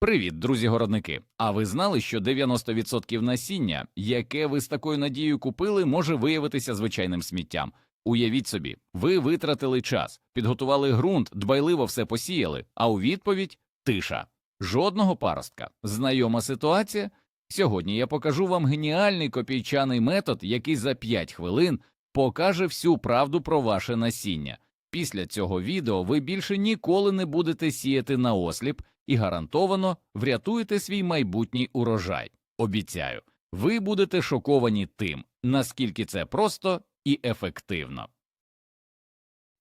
Привіт, друзі городники! А ви знали, що 90% насіння, яке ви з такою надією купили, може виявитися звичайним сміттям? Уявіть собі, ви витратили час, підготували ґрунт, дбайливо все посіяли, а у відповідь тиша. Жодного паростка. Знайома ситуація? Сьогодні я покажу вам геніальний копійчаний метод, який за 5 хвилин покаже всю правду про ваше насіння. Після цього відео ви більше ніколи не будете сіяти на осліп і гарантовано врятуєте свій майбутній урожай. Обіцяю, ви будете шоковані тим, наскільки це просто і ефективно.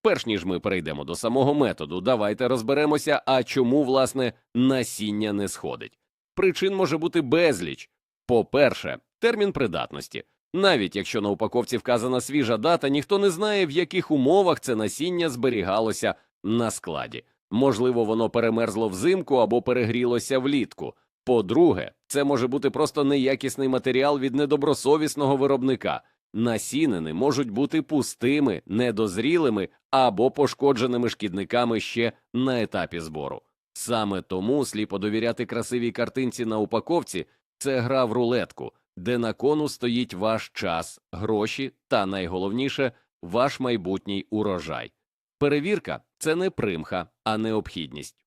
Перш ніж ми перейдемо до самого методу, давайте розберемося, а чому, власне, насіння не сходить. Причин може бути безліч. По-перше, термін придатності. Навіть якщо на упаковці вказана свіжа дата, ніхто не знає, в яких умовах це насіння зберігалося на складі. Можливо, воно перемерзло взимку або перегрілося влітку. По-друге, це може бути просто неякісний матеріал від недобросовісного виробника. Насінини можуть бути пустими, недозрілими або пошкодженими шкідниками ще на етапі збору. Саме тому сліпо довіряти красивій картинці на упаковці це гра в рулетку, де на кону стоїть ваш час, гроші та найголовніше ваш майбутній урожай. Перевірка це не примха, а необхідність.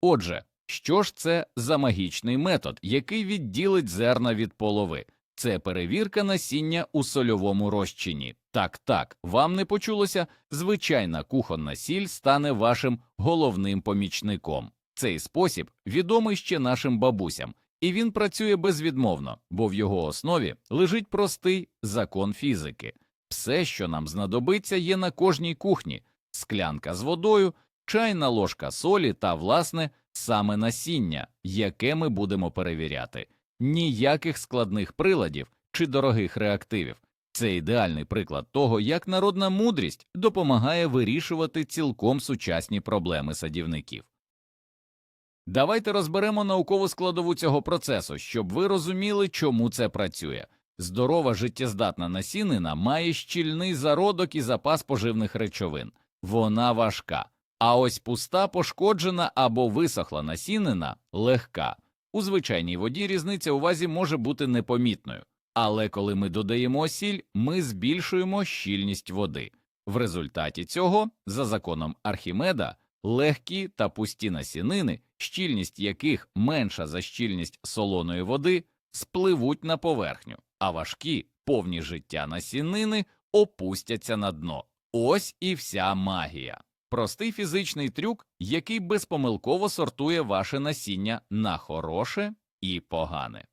Отже, що ж це за магічний метод, який відділить зерна від полови? Це перевірка насіння у сольовому розчині. Так, так, вам не почулося, звичайна кухонна сіль стане вашим головним помічником. Цей спосіб відомий ще нашим бабусям, і він працює безвідмовно, бо в його основі лежить простий закон фізики. Все, що нам знадобиться, є на кожній кухні: склянка з водою, чайна ложка солі та, власне, саме насіння, яке ми будемо перевіряти. Ніяких складних приладів чи дорогих реактивів. Це ідеальний приклад того, як народна мудрість допомагає вирішувати цілком сучасні проблеми садівників. Давайте розберемо наукову складову цього процесу, щоб ви розуміли, чому це працює. Здорова життєздатна насінина має щільний зародок і запас поживних речовин. Вона важка. А ось пуста, пошкоджена або висохла насінина легка. У звичайній воді різниця у вазі може бути непомітною, але коли ми додаємо сіль, ми збільшуємо щільність води. В результаті цього, за законом Архімеда, легкі та пусті насінини, щільність яких менша за щільність солоної води, спливуть на поверхню, а важкі, повні життя насінини опустяться на дно. Ось і вся магія. Простий фізичний трюк, який безпомилково сортує ваше насіння на хороше і погане.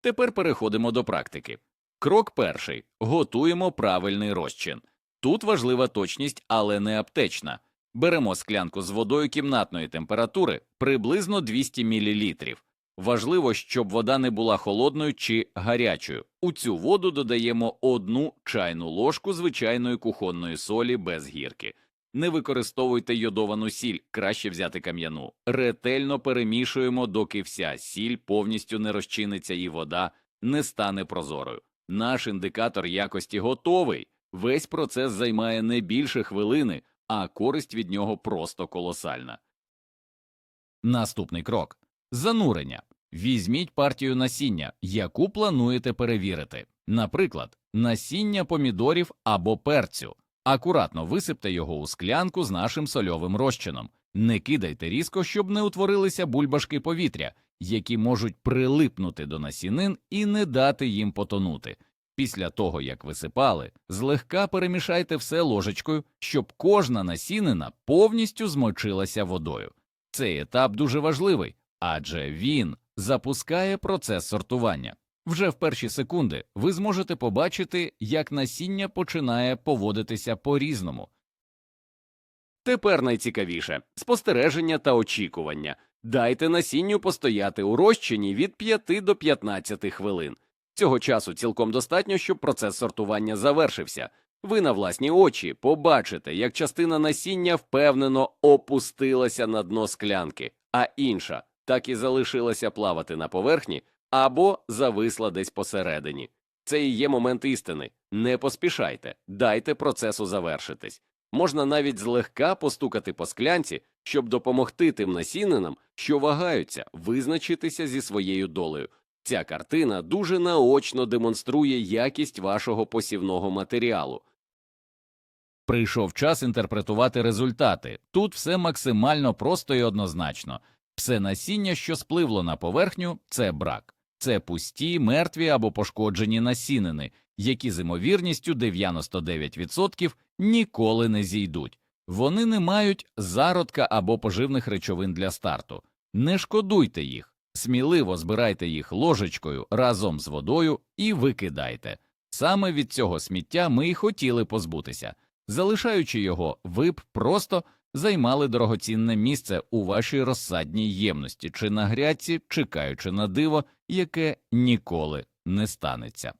Тепер переходимо до практики. Крок перший готуємо правильний розчин. Тут важлива точність, але не аптечна. Беремо склянку з водою кімнатної температури приблизно 200 мл. Важливо, щоб вода не була холодною чи гарячою. У цю воду додаємо одну чайну ложку звичайної кухонної солі без гірки. Не використовуйте йодовану сіль, краще взяти кам'яну. Ретельно перемішуємо, доки вся сіль повністю не розчиниться і вода не стане прозорою. Наш індикатор якості готовий. Весь процес займає не більше хвилини, а користь від нього просто колосальна. Наступний крок занурення. Візьміть партію насіння, яку плануєте перевірити. Наприклад, насіння помідорів або перцю. Акуратно висипте його у склянку з нашим сольовим розчином. Не кидайте різко, щоб не утворилися бульбашки повітря, які можуть прилипнути до насінин і не дати їм потонути. Після того, як висипали, злегка перемішайте все ложечкою, щоб кожна насінина повністю змочилася водою. Цей етап дуже важливий, адже він запускає процес сортування. Вже в перші секунди ви зможете побачити, як насіння починає поводитися по-різному. Тепер найцікавіше спостереження та очікування. Дайте насінню постояти у розчині від 5 до 15 хвилин. Цього часу цілком достатньо, щоб процес сортування завершився. Ви на власні очі побачите, як частина насіння впевнено опустилася на дно склянки, а інша так і залишилася плавати на поверхні або зависла десь посередині. Це і є момент істини. Не поспішайте, дайте процесу завершитись. Можна навіть злегка постукати по склянці, щоб допомогти тим насінинам, що вагаються, визначитися зі своєю долею. Ця картина дуже наочно демонструє якість вашого посівного матеріалу. Прийшов час інтерпретувати результати. Тут все максимально просто і однозначно. Все насіння, що спливло на поверхню, це брак. Це пусті, мертві або пошкоджені насінини, які з імовірністю 99% ніколи не зійдуть. Вони не мають зародка або поживних речовин для старту. Не шкодуйте їх, сміливо збирайте їх ложечкою разом з водою і викидайте. Саме від цього сміття ми й хотіли позбутися. Залишаючи його, ви б просто займали дорогоцінне місце у вашій розсадній ємності чи на грядці, чекаючи на диво, яке ніколи не станеться.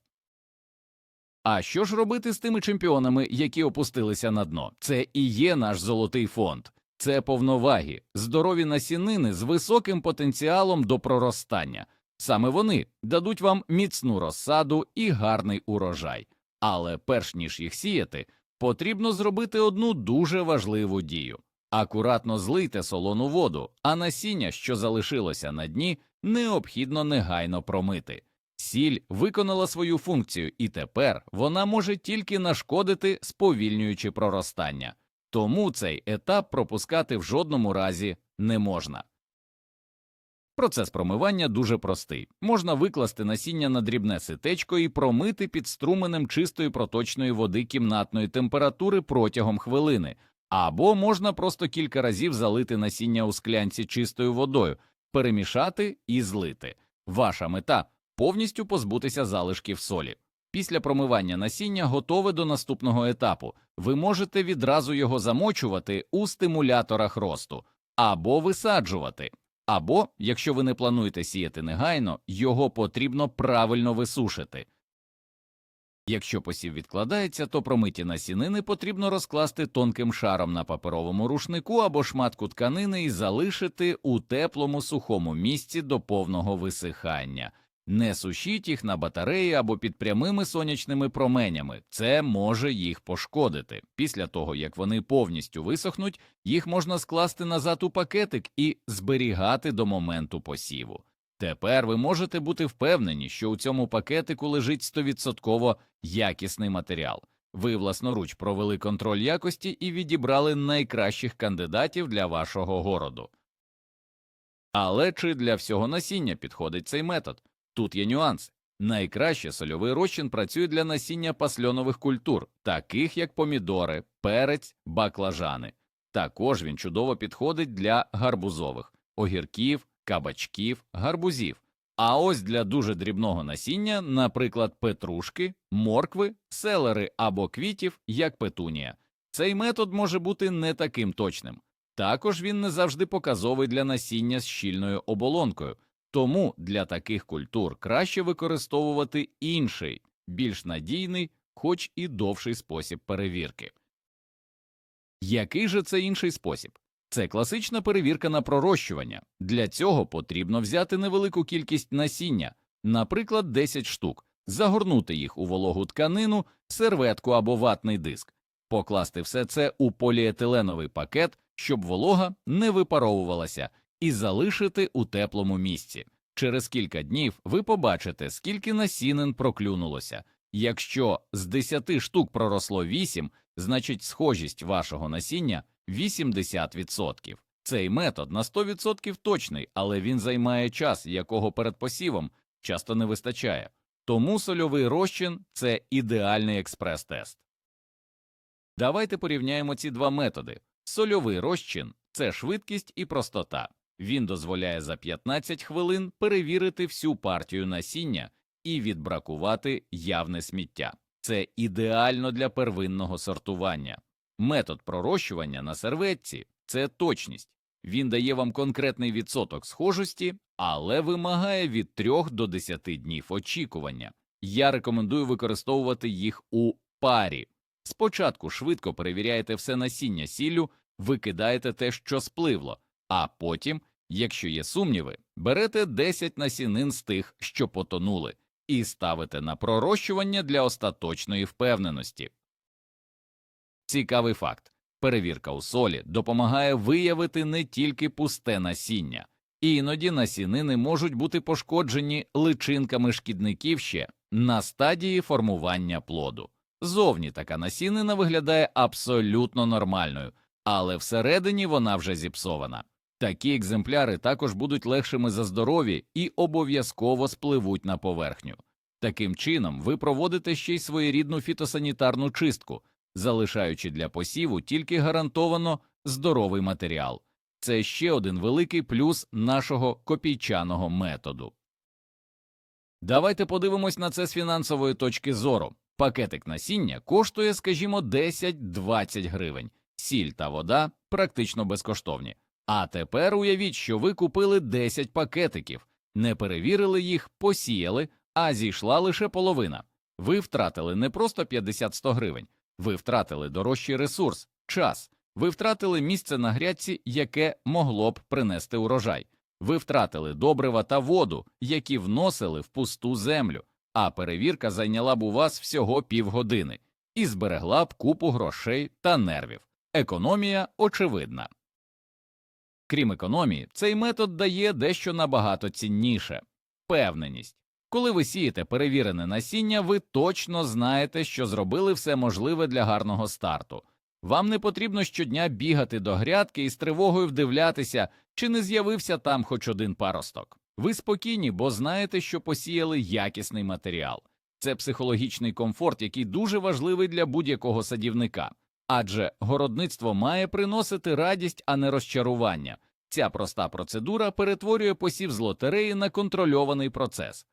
А що ж робити з тими чемпіонами, які опустилися на дно? Це і є наш золотий фонд. Це повновагі, здорові насінини з високим потенціалом до проростання. Саме вони дадуть вам міцну розсаду і гарний урожай. Але перш ніж їх сіяти, потрібно зробити одну дуже важливу дію. Акуратно злийте солону воду, а насіння, що залишилося на дні, необхідно негайно промити. Сіль виконала свою функцію, і тепер вона може тільки нашкодити, сповільнюючи проростання. Тому цей етап пропускати в жодному разі не можна. Процес промивання дуже простий. Можна викласти насіння на дрібне ситечко і промити під струменем чистої проточної води кімнатної температури протягом хвилини, або можна просто кілька разів залити насіння у склянці чистою водою, перемішати і злити. Ваша мета повністю позбутися залишків солі. Після промивання насіння готове до наступного етапу. Ви можете відразу його замочувати у стимуляторах росту або висаджувати. Або, якщо ви не плануєте сіяти негайно, його потрібно правильно висушити. Якщо посів відкладається, то промиті насінини потрібно розкласти тонким шаром на паперовому рушнику або шматку тканини і залишити у теплому сухому місці до повного висихання. Не сушіть їх на батареї або під прямими сонячними променями, це може їх пошкодити. Після того, як вони повністю висохнуть, їх можна скласти назад у пакетик і зберігати до моменту посіву. Тепер ви можете бути впевнені, що у цьому пакетику лежить 100% якісний матеріал. Ви власноруч провели контроль якості і відібрали найкращих кандидатів для вашого городу. Але чи для всього насіння підходить цей метод? Тут є нюанс. Найкраще сольовий розчин працює для насіння пасльонових культур, таких як помідори, перець, баклажани. Також він чудово підходить для гарбузових, огірків, кабачків, гарбузів. А ось для дуже дрібного насіння, наприклад, петрушки, моркви, селери або квітів, як петунія. Цей метод може бути не таким точним. Також він не завжди показовий для насіння з щільною оболонкою. Тому для таких культур краще використовувати інший, більш надійний, хоч і довший спосіб перевірки. Який же це інший спосіб? Це класична перевірка на пророщування. Для цього потрібно взяти невелику кількість насіння, наприклад, 10 штук, загорнути їх у вологу тканину, серветку або ватний диск, покласти все це у поліетиленовий пакет, щоб волога не випаровувалася, і залишити у теплому місці. Через кілька днів ви побачите, скільки насінин проклюнулося. Якщо з 10 штук проросло 8, значить схожість вашого насіння 80%. Цей метод на 100% точний, але він займає час, якого перед посівом часто не вистачає. Тому сольовий розчин це ідеальний експрес-тест. Давайте порівняємо ці два методи. Сольовий розчин це швидкість і простота. Він дозволяє за 15 хвилин перевірити всю партію насіння і відбракувати явне сміття. Це ідеально для первинного сортування. Метод пророщування на серветці це точність. Він дає вам конкретний відсоток схожості, але вимагає від 3 до 10 днів очікування. Я рекомендую використовувати їх у парі. Спочатку швидко перевіряєте все насіння сіллю, викидаєте те, що спливло, а потім, якщо є сумніви, берете 10 насінин з тих, що потонули, і ставите на пророщування для остаточної впевненості. Цікавий факт. Перевірка у солі допомагає виявити не тільки пусте насіння, іноді насінини можуть бути пошкоджені личинками шкідників ще на стадії формування плоду. Зовні така насінина виглядає абсолютно нормальною, але всередині вона вже зіпсована. Такі екземпляри також будуть легшими за здоров'я і обов'язково спливуть на поверхню. Таким чином, ви проводите ще й своєрідну фітосанітарну чистку, залишаючи для посіву тільки гарантовано здоровий матеріал. Це ще один великий плюс нашого копійчаного методу. Давайте подивимось на це з фінансової точки зору. Пакетик насіння коштує, скажімо, 10-20 гривень, сіль та вода практично безкоштовні. А тепер уявіть, що ви купили 10 пакетиків, не перевірили їх, посіяли, а зійшла лише половина. Ви втратили не просто 50-100 гривень, ви втратили дорожчий ресурс, час, ви втратили місце на грядці, яке могло б принести урожай. Ви втратили добрива та воду, які вносили в пусту землю, а перевірка зайняла б у вас всього півгодини і зберегла б купу грошей та нервів. Економія очевидна. Крім економії, цей метод дає дещо набагато цінніше певненість. Коли ви сієте перевірене насіння, ви точно знаєте, що зробили все можливе для гарного старту. Вам не потрібно щодня бігати до грядки і з тривогою вдивлятися, чи не з'явився там хоч один паросток. Ви спокійні, бо знаєте, що посіяли якісний матеріал. Це психологічний комфорт, який дуже важливий для будь-якого садівника. Адже городництво має приносити радість, а не розчарування. Ця проста процедура перетворює посів з лотереї на контрольований процес.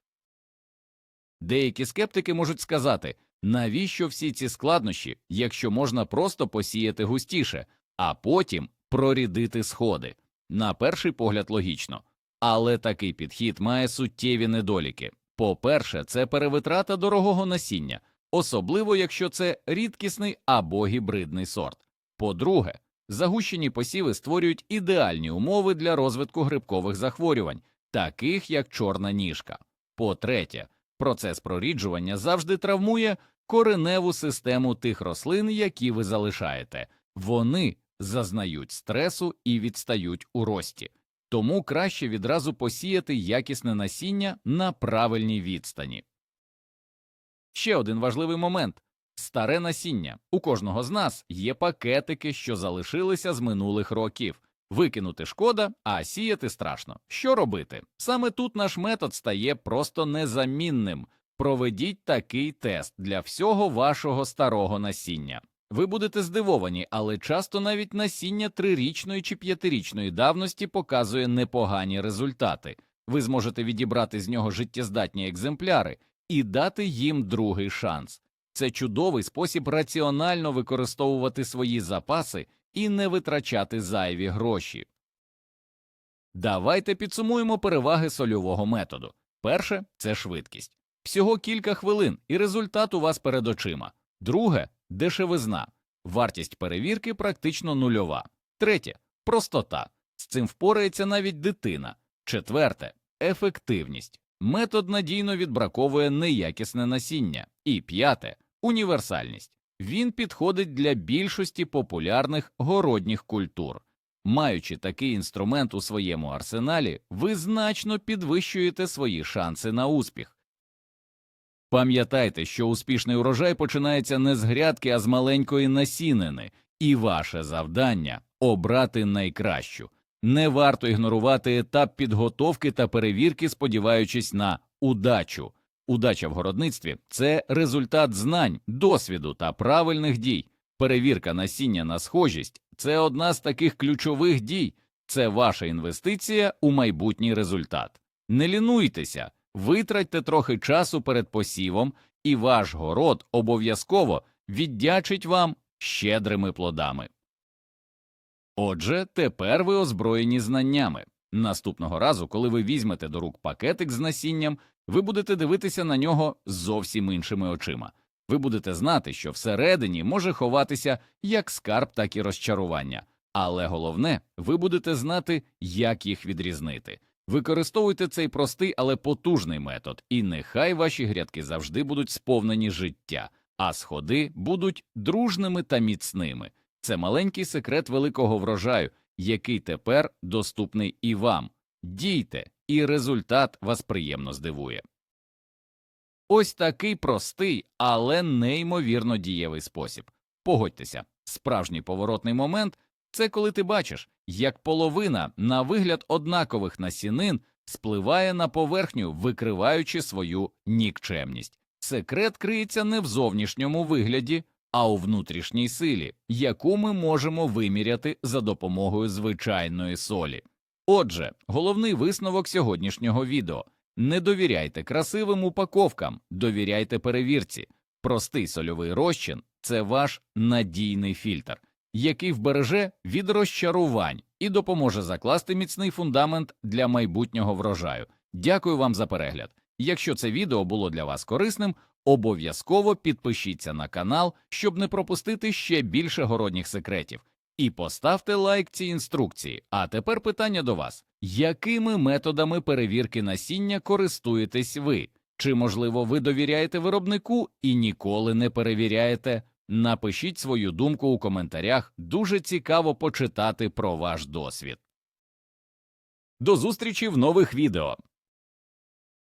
Деякі скептики можуть сказати, навіщо всі ці складнощі, якщо можна просто посіяти густіше, а потім прорідити сходи. На перший погляд логічно. Але такий підхід має суттєві недоліки. По-перше, це перевитрата дорогого насіння, особливо якщо це рідкісний або гібридний сорт. По-друге, загущені посіви створюють ідеальні умови для розвитку грибкових захворювань, таких як чорна ніжка. По-третє, процес проріджування завжди травмує кореневу систему тих рослин, які ви залишаєте. Вони зазнають стресу і відстають у рості. Тому краще відразу посіяти якісне насіння на правильній відстані. Ще один важливий момент старе насіння. У кожного з нас є пакетики, що залишилися з минулих років. Викинути шкода, а сіяти страшно. Що робити? Саме тут наш метод стає просто незамінним. Проведіть такий тест для всього вашого старого насіння. Ви будете здивовані, але часто навіть насіння трирічної чи п'ятирічної давності показує непогані результати. Ви зможете відібрати з нього життєздатні екземпляри і дати їм другий шанс. Це чудовий спосіб раціонально використовувати свої запаси і не витрачати зайві гроші. Давайте підсумуємо переваги сольового методу. Перше це швидкість. Всього кілька хвилин, і результат у вас перед очима. Друге дешевизна. Вартість перевірки практично нульова. Третє простота. З цим впорається навіть дитина. Четверте ефективність. Метод надійно відбраковує неякісне насіння. І п'яте універсальність. Він підходить для більшості популярних городніх культур. Маючи такий інструмент у своєму арсеналі, ви значно підвищуєте свої шанси на успіх. Пам'ятайте, що успішний урожай починається не з грядки, а з маленької насінини, і ваше завдання обрати найкращу. Не варто ігнорувати етап підготовки та перевірки, сподіваючись на удачу. Удача в городництві це результат знань, досвіду та правильних дій. Перевірка насіння на схожість це одна з таких ключових дій, це ваша інвестиція у майбутній результат. Не лінуйтеся, витратьте трохи часу перед посівом, і ваш город обов'язково віддячить вам щедрими плодами. Отже, тепер ви озброєні знаннями. Наступного разу, коли ви візьмете до рук пакетик з насінням, ви будете дивитися на нього зовсім іншими очима. Ви будете знати, що всередині може ховатися як скарб, так і розчарування. Але головне, ви будете знати, як їх відрізнити. Використовуйте цей простий, але потужний метод, і нехай ваші грядки завжди будуть сповнені життя, а сходи будуть дружними та міцними. Це маленький секрет великого врожаю, який тепер доступний і вам. Дійте, і результат вас приємно здивує. Ось такий простий, але неймовірно дієвий спосіб. Погодьтеся, справжній поворотний момент це коли ти бачиш, як половина на вигляд однакових насінин спливає на поверхню, викриваючи свою нікчемність. Секрет криється не в зовнішньому вигляді, а у внутрішній силі, яку ми можемо виміряти за допомогою звичайної солі. Отже, головний висновок сьогоднішнього відео не довіряйте красивим упаковкам, довіряйте перевірці. Простий сольовий розчин це ваш надійний фільтр, який вбереже від розчарувань і допоможе закласти міцний фундамент для майбутнього врожаю. Дякую вам за перегляд. Якщо це відео було для вас корисним, обов'язково підпишіться на канал, щоб не пропустити ще більше городніх секретів. І поставте лайк цій інструкції. А тепер питання до вас: якими методами перевірки насіння користуєтесь ви? Чи, можливо, ви довіряєте виробнику і ніколи не перевіряєте? Напишіть свою думку у коментарях, дуже цікаво почитати про ваш досвід. До зустрічі в нових відео.